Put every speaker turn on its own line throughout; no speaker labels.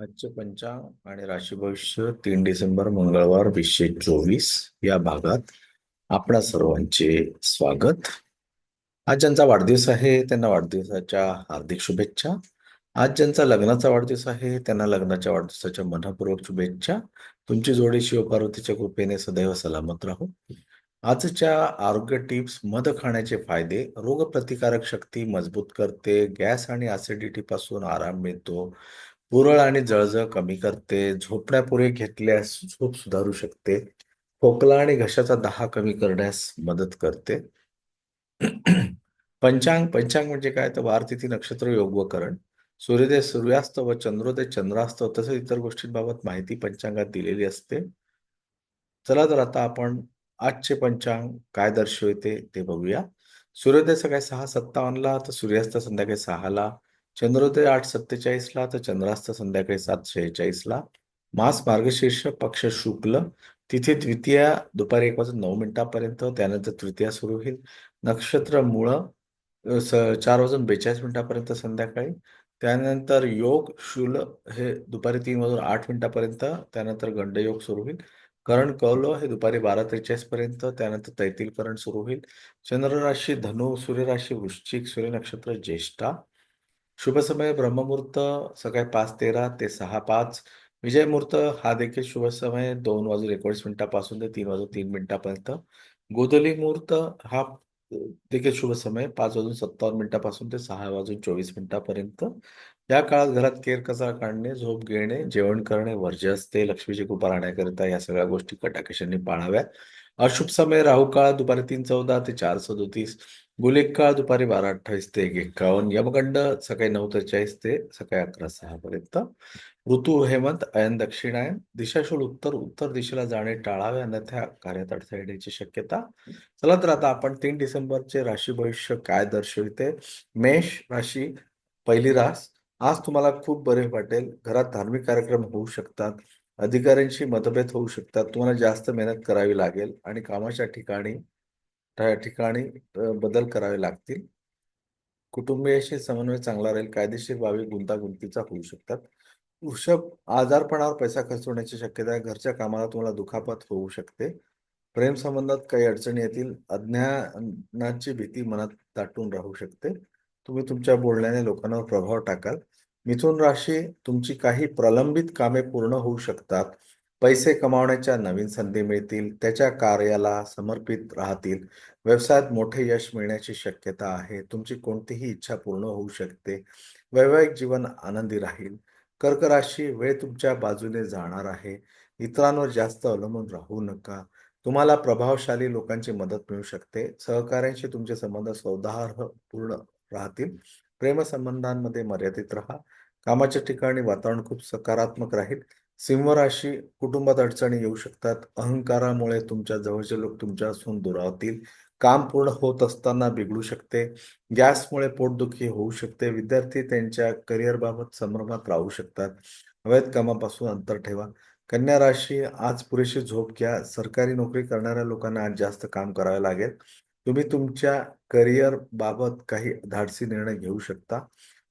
आजचे पंचांग आणि राशी भविष्य तीन डिसेंबर मंगळवार वीसशे चोवीस या भागात आपणा सर्वांचे स्वागत. आज ज्यांचा वाढदिवस आहे त्यांना वाढदिवसाच्या हार्दिक शुभेच्छा. आज ज्यांचा लग्नाचा वाढदिवस आहे त्यांना लग्नाच्या वाढदिवसाच्या मनपूर्वक शुभेच्छा. तुमची जोडी शिवपार्वतीच्या कृपेने सदैव सलामत राहू. आजच्या आरोग्य टिप्स मध खाण्याचे फायदे रोगप्रतिकारक शक्ती मजबूत करते गॅस आणि ऍसिडिटी पासून आराम मिळतो. पुरळ आणि जळजळ कमी करते झोपण्यापूर्वी घेतल्यास झोप सुधारू शकते खोकला आणि घशाचा दहा कमी करण्यास मदत करते. पंचांग पंचांग म्हणजे काय? तर वारतिथी नक्षत्र योग व करण. सूर्योदय सूर्यास्त व चंद्रोदय चंद्रास्त तसेच इतर गोष्टींबाबत माहिती पंचांगात दिलेली असते. चला तर आता आपण आजचे पंचांग काय दर्शवते ते बघूया. सूर्योदय सकाळी सहा सत्तावन्नला तर सूर्यास्त संध्याकाळी सहाला चंद्रोदय आठ सत्तेचाळीसला तर चंद्रास्त संध्याकाळी सात शेहेचाळीसला. मास मार्गशीर्ष पक्ष शुक्ल तिथे द्वितीया दुपारी एक वाजून नऊ मिनिटापर्यंत त्यानंतर तृतीया सुरू होईल. नक्षत्र मूळ चार वाजून बेचाळीस मिनिटापर्यंत संध्याकाळी. त्यानंतर योग शूल हे दुपारी तीन वाजून आठ मिनिटापर्यंत त्यानंतर गंडयोग सुरू होईल. करण कौल हे दुपारी बारा त्रेचाळीस पर्यंत त्यानंतर तैतील करण सुरू होईल. चंद्रराशी धनु सूर्यराशी वृश्चिक सूर्य नक्षत्र ज्येष्ठा. शुभ समय ब्रह्ममुहूर्त सकाळी पाच तेरा ते सहा पाच. विजय मुहूर्त हा देखील शुभ समय दोन वाजून एकोणीस मिनिटापासून ते तीन वाजून तीन मिनिटापर्यंत. गोधली मुहूर्त हा देखील शुभ समय पाच वाजून सत्तावन्न मिनिटापासून ते सहा वाजून चोवीस मिनिटापर्यंत. या काळात घरात केर कचरा काढणे झोप घेणे जेवण करणे वर्ज्य असते लक्ष्मीची कृपा राहण्याकरिता या सगळ्या गोष्टी कटाकशांनी पाळाव्या अशुभ समय राहू काळ दुपारी तीन चौदा ते चार सदोतीस. गुलेक्का दुपारी बारा अठ्ठावीस ते एक एक्कावन्न यमगंड सकाळी नऊ त्रेचाळीस ते सकाळी अकरा सहा पर्यंत ऋतू हेमंत अयन दक्षिणायन दिशाशूल उत्तर उत्तर दिशेला जाणे टाळावे अन्यथा कार्यात अडथळा येण्याची शक्यता चला तर आता आपण तीन डिसेंबरचे राशी भविष्य काय दर्शविते मेष राशी पहिली रास आज तुम्हाला खूप बरे वाटेल घरात धार्मिक कार्यक्रम होऊ शकतात अधिकाऱ्यांशी मतभेद होऊ शकतात तुम्हाला जास्त मेहनत करावी लागेल आणि कामाच्या ठिकाणी ठिकाणी बदल करावे लागतील. कुटुंबियाशी समन्वय चांगला राहील कायदेशीर बाबी गुंतागुंतीचा होऊ शकतात. वृषभ आजारपणावर पैसा खर्च होण्याची शक्यता आहे. घरच्या कामाला तुम्हाला दुखापत होऊ शकते. प्रेम संबंधात काही अडचणी येतील. अज्ञानाची भीती मनात दाटून राहू शकते. तुम्ही तुमच्या बोलण्याने लोकांवर प्रभाव टाकाल. मिथुन राशी तुमची काही प्रलंबित कामे पूर्ण होऊ शकतात. पैसे कमावण्याच्या नवीन संधी मिळतील त्याच्या कार्याला समर्पित राहतील व्यवसायात मोठे यश मिळण्याची शक्यता आहे तुमची कोणतीही इच्छा पूर्ण होऊ शकते वैवाहिक जीवन आनंदी राहील कर्क राशी वेळ तुमच्या बाजूने जाणार आहे इतरांवर जास्त अवलंबून राहू नका तुम्हाला प्रभावशाली लोकांची मदत मिळू शकते सहकाऱ्यांशी तुमचे संबंध सौदार्ह पूर्ण राहतील प्रेमसंबंधांमध्ये मर्यादित राहा कामाच्या ठिकाणी वातावरण खूप सकारात्मक राहील सिंह राशी कुटुंबात अडचणी येऊ शकतात. अहंकारामुळे तुमच्या जवळचे लोक तुमच्यापासून दुरावतील काम पूर्ण होत असताना बिघडू शकते. गॅसमुळे पोटदुखी होऊ शकते. विद्यार्थी त्यांच्या करिअरबाबत संभ्रमात राहू शकतात. अवैध कामापासून अंतर ठेवा. कन्या राशी आज पुरेशी झोप घ्या. सरकारी नोकरी करणाऱ्या लोकांना आज जास्त काम करावे लागेल. तुम्ही तुमच्या करिअर बाबत काही धाडसी निर्णय घेऊ शकता.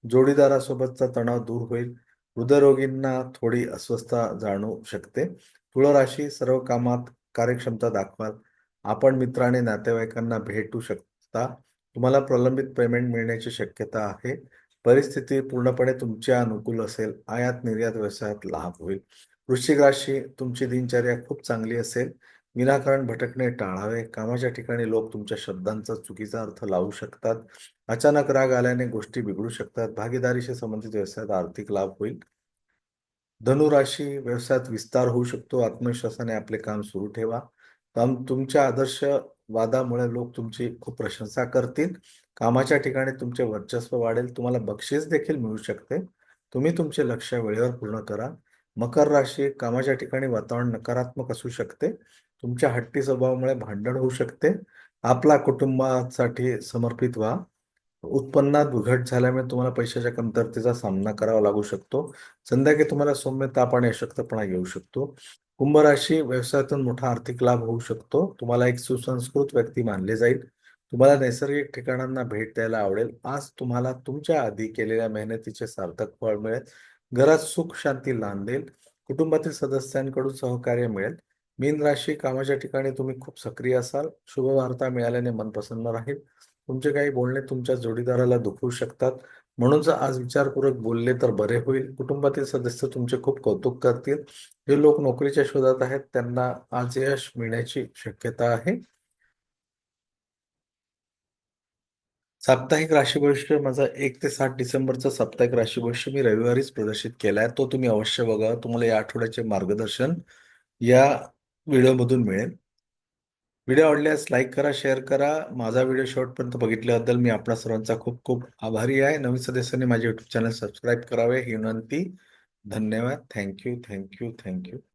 जोडीदारासोबतचा तणाव दूर होईल. हृदयरोगींना थोडी अस्वस्थता जाणवू शकते. तुळराशी सर्व कामात कार्यक्षमता दाखवाल. आपण मित्राने नातेवाईकांना भेटू शकता. तुम्हाला प्रलंबित पेमेंट मिळण्याची शक्यता आहे. परिस्थिती पूर्णपणे तुमच्या अनुकूल असेल. आयात निर्यात व्यवसायात लाभ होईल. वृश्चिक राशी तुमची दिनचर्या खूप चांगली असेल. विनाकारण भटकणे टाळावे. कामाच्या ठिकाणी लोक तुमच्या शब्दांचा चुकीचा अर्थ लावू शकतात. अचानक राग आल्याने गोष्टी बिघडू शकतात. भागीदारीशी संबंधित व्यवसायात आर्थिक लाभ होईल. धनुराशी व्यवसायात विस्तार होऊ शकतो. आत्मविश्वासाने आपले काम सुरू ठेवा. तुमच्या आदर्श वादामुळे लोक तुमची खूप प्रशंसा करतील. कामाच्या ठिकाणी तुमचे वर्चस्व वाढेल. तुम्हाला बक्षीस देखील मिळू शकते. तुम्ही तुमचे लक्ष वेळेवर पूर्ण करा. मकर राशी कामाच्या ठिकाणी वातावरण नकारात्मक असू शकते. तुमच्या हट्टी स्वभावामुळे भांडण होऊ शकते. आपला कुटुंबासाठी समर्पित व्हा. उत्पन्नात घट झाल्यामुळे तुम्हाला पैशाच्या कमतरतेचा सामना करावा लागू शकतो. संध्याकाळी तुम्हाला सौम्य ताप आणि अशक्तपणा येऊ शकतो. कुंभ राशी व्यवसायातून मोठा आर्थिक लाभ होऊ शकतो. तुम्हाला एक सुसंस्कृत व्यक्ती मानले जाईल. तुम्हाला नैसर्गिक ठिकाणांना भेट द्यायला आवडेल. आज तुम्हाला तुमच्या आधी केलेल्या मेहनतीचे सार्थक फळ मिळेल. घरात सुख शांती नांदेल. कुटुंबातील सदस्यांकडून सहकार्य मिळेल. मीन राशी कामाच्या ठिकाणी तुम्ही खूप सक्रिय असाल. शुभ वार्ता मिळाल्याने मन प्रसन्न राहील. तुमचे काही बोलणे तुमच्या जोडीदाराला दुखवू शकतात. म्हणून जर आज विचारपूर्वक बोलले तर बरे होईल. कुटुंबातील सदस्य तुमचे खूप कौतुक करतील. जे लोक नोकरीच्या शोधात आहेत त्यांना आज यश मिळण्याची शक्यता आहे. साप्ताहिक राशी भविष्य माझा एक ते सात डिसेंबरचा साप्ताहिक राशी भविष्य मी रविवारीच प्रदर्शित केलाय तो तुम्ही अवश्य बघा. तुम्हाला या आठवड्याचे मार्गदर्शन या व्हिडिओमधून मिळेल. व्हिडिओ आवडल्यास लाईक करा शेअर करा. माझा व्हिडिओ शेवटपर्यंत बघितल्याबद्दल मी आपणा सर्वांचा खूप खूप आभारी आहे. नवीन सदस्यांनी माझे युट्यूब चॅनल सबस्क्राईब करावे ही विनंती. धन्यवाद. Thank you thank you thank you